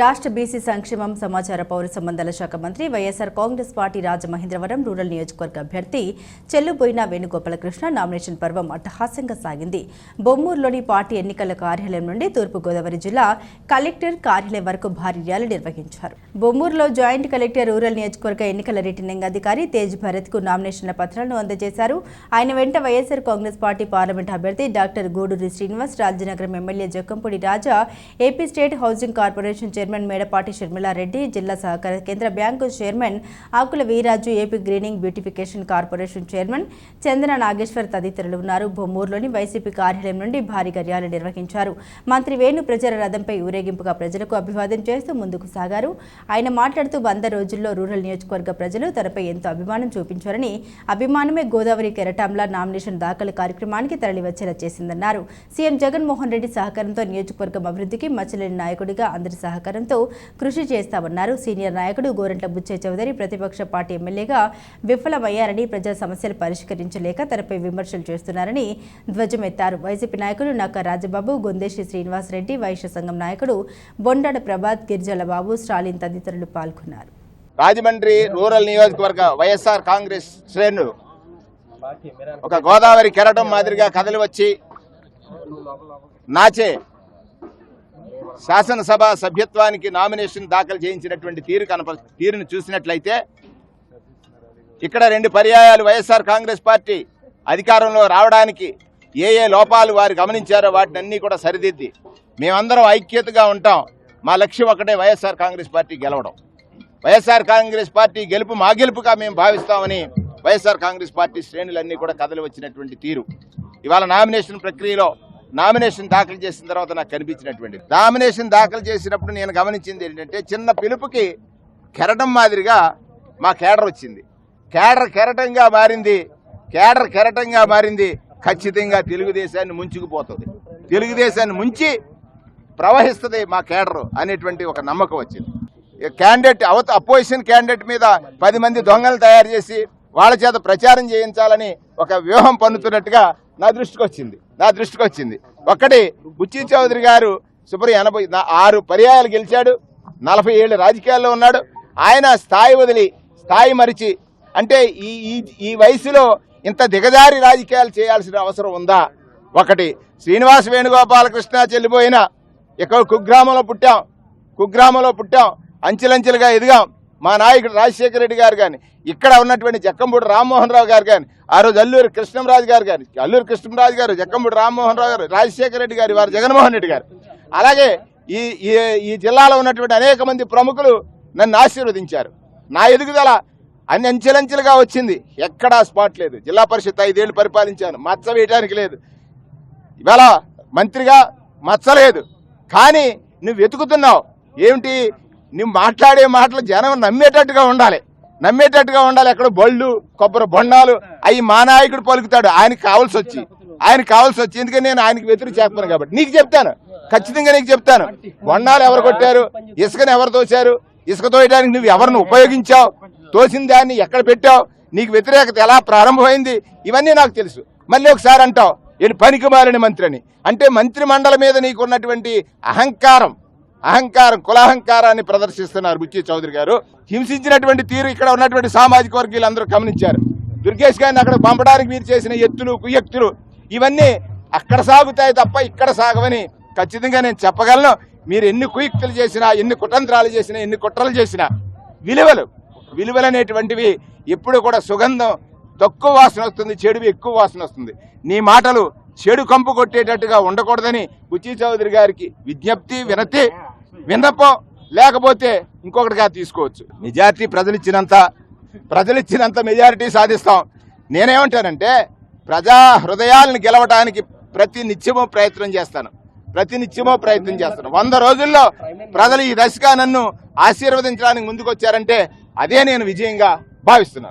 రాష్ట్ర బీసీ సంక్షేమం సమాచార పౌర సంబంధాల శాఖ మంత్రి YSR Congress party Rajamahendravaram rural నియోజకవర్గ అభ్యర్థి చెల్లుబోయిన వేణుగోపాలకృష్ణ నామినేషన్ పర్వం అట్టహాసంగా సాగింది. బొమ్మూరులోని పార్టీ ఎన్నికల కార్యాలయం నుండి తూర్పుగోదావరి జిల్లా కలెక్టర్ కార్యాలయం వరకు భారీ ర్యాలీ నిర్వహించారు. బొమ్మూరులో జాయింట్ కలెక్టర్ రూరల్ నియోజకవర్గ ఎన్నికల రిటర్నింగ్ అధికారి తేజ్ భరత్కు నామినేషన్ల పత్రాలను అందజేశారు. ఆయన వెంట వైఎస్ఆర్ కాంగ్రెస్ పార్టీ పార్లమెంట్ అభ్యర్థి doctor Guduri Srinivas Rajanagaram MLA Jakkampudi Raja AP state housing corporation chairman Medapati Sharmila Reddy జిల్లా సహకార కేంద్ర bank chairman Akula Veeraju AP greening beautification corporation chairman Chandra Nageswar తదితరులు ఉన్నారు. బొమ్మూరులోని వైసీపీ కార్యాలయం నుండి భారీగా ర్యాలీ నిర్వహించారు. మంత్రి వేణు ప్రజల రథంపై ఊరేగింపుగా ప్రజలకు అభివాదం చేస్తూ ముందుకు సాగారు. ఆయన మాట్లాడుతూ వంద రోజుల్లో రూరల్ నియోజకవర్గ ప్రజలు తనపై ఎంతో అభిమానం చూపించారని అభిమానమే గోదావరి కెరటాంలా నామినేషన్ దాఖలు కార్యక్రమానికి తరలివచ్చేలా చేసిందన్నారు. సీఎం జగన్మోహన్ రెడ్డి సహకారంతో నియోజకవర్గం అభివృద్ధికి మచ్చలేని నాయకుడిగా అందరి సహకారం సహకారంతో కృషి చేస్తామన్నారు. సీనియర్ నాయకుడు గోరంట్ల బుచ్చే చౌదరి ప్రతిపక్ష పార్టీ ఎమ్మెల్యేగా విఫలమయ్యారని ప్రజా సమస్యలు పరిష్కరించలేక తనపై విమర్శలు చేస్తున్నారని ధ్వజమెత్తారు. వైసీపీ నాయకులు నక్క రాజబాబు గొందేశి శ్రీనివాసరెడ్డి వైశ్య సంఘం నాయకుడు బొండాడ ప్రభాత్ గిరిజల బాబు స్టాలిన్ తదితరులు పాల్గొన్నారు. రాజమండ్రి రూరల్ నియోజకవర్గ వైఎస్ఆర్ కాంగ్రెస్ శ్రేణులు ఒక గోదావరి కెరటం మాదిరిగా కదలి వచ్చి నాచే శాసనసభ సభ్యత్వానికి నామినేషన్ దాఖలు చేయించినటువంటి తీరు కనప తీరును చూసినట్లయితే ఇక్కడ రెండు పర్యాయాలు వైఎస్ఆర్ కాంగ్రెస్ పార్టీ అధికారంలో రావడానికి ఏ ఏ లోపాలు వారు గమనించారో వాటిని అన్నీ కూడా సరిదిద్ది. మేమందరం ఐక్యతగా ఉంటాం. మా లక్ష్యం ఒకటే వైఎస్ఆర్ కాంగ్రెస్ పార్టీ గెలవడం. వైఎస్ఆర్ కాంగ్రెస్ పార్టీ గెలుపు మా గెలుపుగా మేము భావిస్తామని వైఎస్ఆర్ కాంగ్రెస్ పార్టీ శ్రేణులన్నీ కూడా కదలి వచ్చినటువంటి తీరు. ఇవాళ నామినేషన్ ప్రక్రియలో నామినేషన్ దాఖలు చేసిన తర్వాత నాకు కనిపించినటువంటి నామినేషన్ దాఖలు చేసినప్పుడు నేను గమనించింది ఏంటంటే చిన్న పిలుపుకి కెరటం మాదిరిగా మా కేడర్ వచ్చింది. కేడర్ కెరటంగా మారింది. కేడర్ కెరటంగా మారింది. ఖచ్చితంగా తెలుగుదేశాన్ని ముంచుకుపోతుంది. తెలుగుదేశాన్ని ముంచి ప్రవహిస్తుంది మా కేడర్ అనేటువంటి ఒక నమ్మకం వచ్చింది. క్యాండిడేట్ అవత అపోజిషన్ క్యాండిడేట్ మీద పది మంది దొంగలు తయారు చేసి వాళ్ళ చేత ప్రచారం చేయించాలని ఒక వ్యూహం పన్నుతున్నట్టుగా నా దృష్టికి వచ్చింది. నా దృష్టికి వచ్చింది. ఒక్కటి బుచ్చి చౌదరి గారు సుమారు ఎనభై ఆరు పర్యాయాలు గెలిచాడు. నలభై ఏళ్ళు రాజకీయాల్లో ఉన్నాడు. ఆయన స్థాయి వదిలి స్థాయి మరిచి అంటే ఈ ఈ ఈ వయసులో ఇంత దిగజారి రాజకీయాలు చేయాల్సిన అవసరం ఉందా? ఒకటి శ్రీనివాస వేణుగోపాలకృష్ణ చెల్లిపోయిన ఇక్కడ కుగ్రామంలో పుట్టాం. కుగ్రామంలో పుట్టాం. అంచెలంచెలుగా ఎదిగాం. మా నాయకుడు రాజశేఖర రెడ్డి గారు కానీ ఇక్కడ ఉన్నటువంటి జక్కంపూడి రామ్మోహన్ రావు గారు కానీ ఆ రోజు అల్లూరి కృష్ణంరాజు గారు కానీ అల్లూరి కృష్ణంరాజు గారు జక్కంపూడి రామ్మోహన్ రావు గారు రాజశేఖర రెడ్డి గారు వారు జగన్మోహన్ రెడ్డి గారు. అలాగే ఈ ఈ ఈ జిల్లాలో ఉన్నటువంటి అనేక మంది ప్రముఖులు నన్ను ఆశీర్వదించారు. నా ఎదుగుదల అన్ని అంచెలంచెలుగా వచ్చింది. ఎక్కడా స్పాట్ లేదు. జిల్లా పరిషత్ ఐదేళ్ళు పరిపాలించాను. మచ్చ వేయడానికి లేదు. ఇవాళ మంత్రిగా మచ్చలేదు కానీ నువ్వు వెతుకుతున్నావు. ఏమిటి? నువ్వు మాట్లాడే మాటలు జనం నమ్మేటట్టుగా ఉండాలి. నమ్మేటట్టుగా ఉండాలి ఎక్కడ బళ్ళు కొబ్బరి బొండాలు అవి మా నాయకుడు పలుకుతాడు ఆయనకి కావాల్సి వచ్చి. ఆయనకి కావాల్సి వచ్చి ఎందుకని నేను ఆయనకి వ్యతిరేక చెప్పాను కాబట్టి. నీకు చెప్తాను. ఖచ్చితంగా నీకు చెప్తాను. బొండాలు ఎవరు కొట్టారు? ఇసుకని ఎవరు తోశారు? ఇసుక తోయడానికి నువ్వు ఎవరిని ఉపయోగించావు? తోసిన దాన్ని ఎక్కడ పెట్టావు? నీకు వ్యతిరేకత ఎలా ప్రారంభమైంది? ఇవన్నీ నాకు తెలుసు. మళ్ళీ ఒకసారి అంటావు నేను పనికి మాలిన మంత్రి అని అంటే మంత్రి మండలి మీద నీకున్నటువంటి అహంకారం అహంకారం కులాహంకారాన్ని ప్రదర్శిస్తున్నారు బుచ్చి చౌదరి గారు. హింసించినటువంటి తీరు ఇక్కడ ఉన్నటువంటి సామాజిక వర్గీయులు అందరూ గమనించారు. దుర్గేష్ గారిని అక్కడ పంపడానికి మీరు చేసిన ఎత్తులు కుయ్యక్తులు ఇవన్నీ అక్కడ సాగుతాయి తప్ప ఇక్కడ సాగవని ఖచ్చితంగా నేను చెప్పగలను. మీరు ఎన్ని కుయుక్తులు చేసినా ఎన్ని కుటంత్రాలు చేసినా ఎన్ని కుట్రలు చేసినా విలువలు విలువలు అనేటువంటివి ఎప్పుడు కూడా సుగంధం తక్కువ వాసన వస్తుంది చెడువి ఎక్కువ వాసన వస్తుంది. నీ మాటలు చెడు కంపు కొట్టేటట్టుగా ఉండకూడదని బుచ్చి చౌదరి గారికి విజ్ఞప్తి వినతి. విన్నపో లేకపోతే ఇంకొకటిగా తీసుకోవచ్చు. మెజారిటీ ప్రజలిచ్చినంత ప్రజలిచ్చినంత మెజారిటీ సాధిస్తాం. నేనేమంటానంటే ప్రజా హృదయాలను గెలవడానికి ప్రతి నిత్యమో ప్రయత్నం చేస్తాను. ప్రతి నిత్యమో ప్రయత్నం చేస్తాను. వంద రోజుల్లో ప్రజలు ఈ దశగా నన్ను ఆశీర్వదించడానికి ముందుకొచ్చారంటే అదే నేను విజయంగా భావిస్తున్నాను.